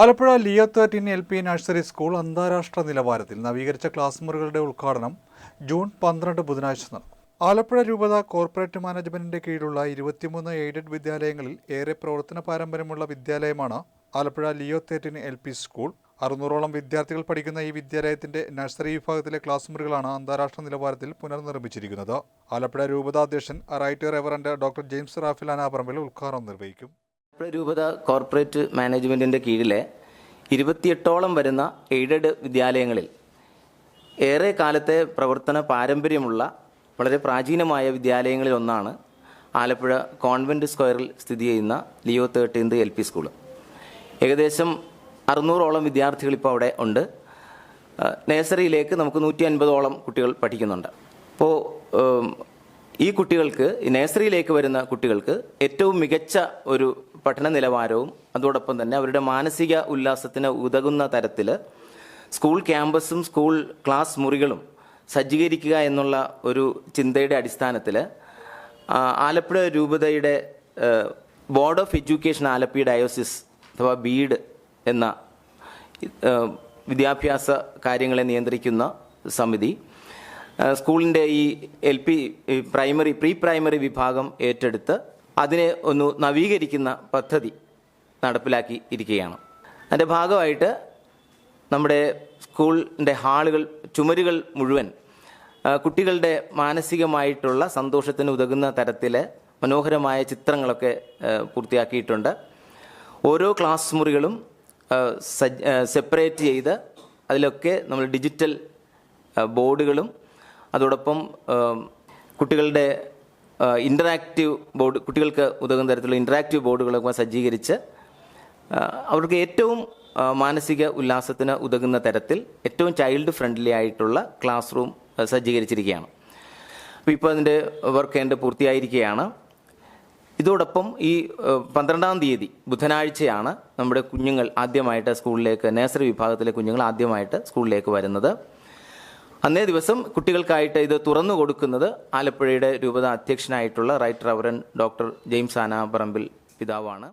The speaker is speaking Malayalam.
Alappuzha Leo thirteen L P nursery school അന്താരാഷ്ട്ര നിലവാരത്തിൽ നവീകരിച്ച ക്ലാസ് മുറികളുടെ ഉദ്ഘാടനം ജൂൺ പന്ത്രണ്ട് ബുധനാഴ്ച നടക്കും. ആലപ്പുഴ രൂപത കോർപ്പറേറ്റ് മാനേജ്മെന്റിന്റെ കീഴിലുള്ള ഇരുപത്തിമൂന്ന് എയ്ഡഡ് വിദ്യാലയങ്ങളിൽ ഏറെ പ്രവർത്തന പാരമ്പര്യമുള്ള വിദ്യാലയമാണ് Alappuzha Leo thirteen L P school. അറുന്നൂറോളം വിദ്യാർത്ഥികൾ പഠിക്കുന്ന ഈ വിദ്യാലയത്തിന്റെ നഴ്സറി വിഭാഗത്തിലെ ക്ലാസ് മുറികളാണ് അന്താരാഷ്ട്ര നിലവാരത്തിൽ പുനർനിർമ്മിച്ചിരിക്കുന്നത്. Alappuzha രൂപതാധ്യക്ഷൻ right reverend doctor James Raphael Anaparambil ഉദ്ഘാടനം നിർവഹിക്കും. രൂപത കോർപ്പറേറ്റ് മാനേജ്മെന്റിന്റെ കീഴിലെ ഇരുപത്തിയെട്ടോളം വരുന്ന എയ്ഡഡ് വിദ്യാലയങ്ങളിൽ ഏറെ കാലത്തെ പ്രവർത്തന പാരമ്പര്യമുള്ള വളരെ പ്രാചീനമായ വിദ്യാലയങ്ങളിൽ ഒന്നാണ് ആലപ്പുഴ കോൺവെന്റ് സ്ക്വയറിൽ സ്ഥിതി ചെയ്യുന്ന Leo thirteenth L P school. ഏകദേശം അറുന്നൂറോളം വിദ്യാർത്ഥികൾ ഇപ്പോൾ അവിടെ ഉണ്ട്. നേഴ്സറിയിലേക്ക് നമുക്ക് നൂറ്റി അൻപതോളം കുട്ടികൾ പഠിക്കുന്നുണ്ട്. അപ്പോൾ ഈ കുട്ടികൾക്ക് നേഴ്സറിയിലേക്ക് വരുന്ന കുട്ടികൾക്ക് ഏറ്റവും മികച്ച ഒരു പഠന നിലവാരവും അതോടൊപ്പം തന്നെ അവരുടെ മാനസിക ഉല്ലാസത്തിന് ഉതകുന്ന തരത്തിൽ സ്കൂൾ ക്യാമ്പസും സ്കൂൾ ക്ലാസ് മുറികളും സജ്ജീകരിക്കുക എന്നുള്ള ഒരു ചിന്തയുടെ അടിസ്ഥാനത്തിൽ ആലപ്പുഴ രൂപതയുടെ board of education Alleppey diocese അഥവാ ബീഡ് എന്ന വിദ്യാഭ്യാസ കാര്യങ്ങളെ നിയന്ത്രിക്കുന്ന സമിതി സ്കൂളിന്റെ ഈ L P primary pre primary വിഭാഗം ഏറ്റെടുത്ത് അതിനെ ഒന്ന് നവീകരിക്കുന്ന പദ്ധതി നടപ്പിലാക്കി ഇരിക്കുകയാണ്. അതിന്റെ ഭാഗമായിട്ട് നമ്മുടെ സ്കൂളിന്റെ ഹാളുകൾ ചുമരുകൾ മുഴുവൻ കുട്ടികളുടെ മാനസികമായിട്ടുള്ള സന്തോഷത്തിന് ഉതകുന്ന തരത്തിൽ മനോഹരമായ ചിത്രങ്ങളൊക്കെ പൂർത്തിയാക്കിയിട്ടുണ്ട്. ഓരോ ക്ലാസ് മുറികളും സെപ്പറേറ്റ് ചെയ്ത് അതിലൊക്കെ നമ്മൾ ഡിജിറ്റൽ ബോർഡുകളും അതോടൊപ്പം കുട്ടികളുടെ ഇന്ററാക്റ്റീവ് ബോർഡ് കുട്ടികൾക്ക് ഉതകുന്ന തരത്തിലുള്ള ഇന്ററാക്റ്റീവ് ബോർഡുകളൊക്കെ സജ്ജീകരിച്ച് അവർക്ക് ഏറ്റവും മാനസിക ഉല്ലാസത്തിന് ഉതകുന്ന തരത്തിൽ ഏറ്റവും ചൈൽഡ് ഫ്രണ്ട്ലി ആയിട്ടുള്ള ക്ലാസ് റൂം സജ്ജീകരിച്ചിരിക്കുകയാണ്. അപ്പോൾ ഇപ്പോൾ അതിന്റെ വർക്ക് എന്റെ പൂർത്തിയായിരിക്കുകയാണ്. ഇതോടൊപ്പം ഈ പന്ത്രണ്ടാം തീയതി ബുധനാഴ്ചയാണ് നമ്മുടെ കുഞ്ഞുങ്ങൾ ആദ്യമായിട്ട് സ്കൂളിലേക്ക് നേഴ്സറി വിഭാഗത്തിലെ കുഞ്ഞുങ്ങൾ ആദ്യമായിട്ട് സ്കൂളിലേക്ക് വരുന്നത്. അന്നേ ദിവസം കുട്ടികൾക്കായിട്ട് ഇത് തുറന്നു കൊടുക്കുന്നത് ആലപ്പുഴയുടെ രൂപത അധ്യക്ഷനായിട്ടുള്ള right reverend doctor James Anaparambil പിതാവാണ്.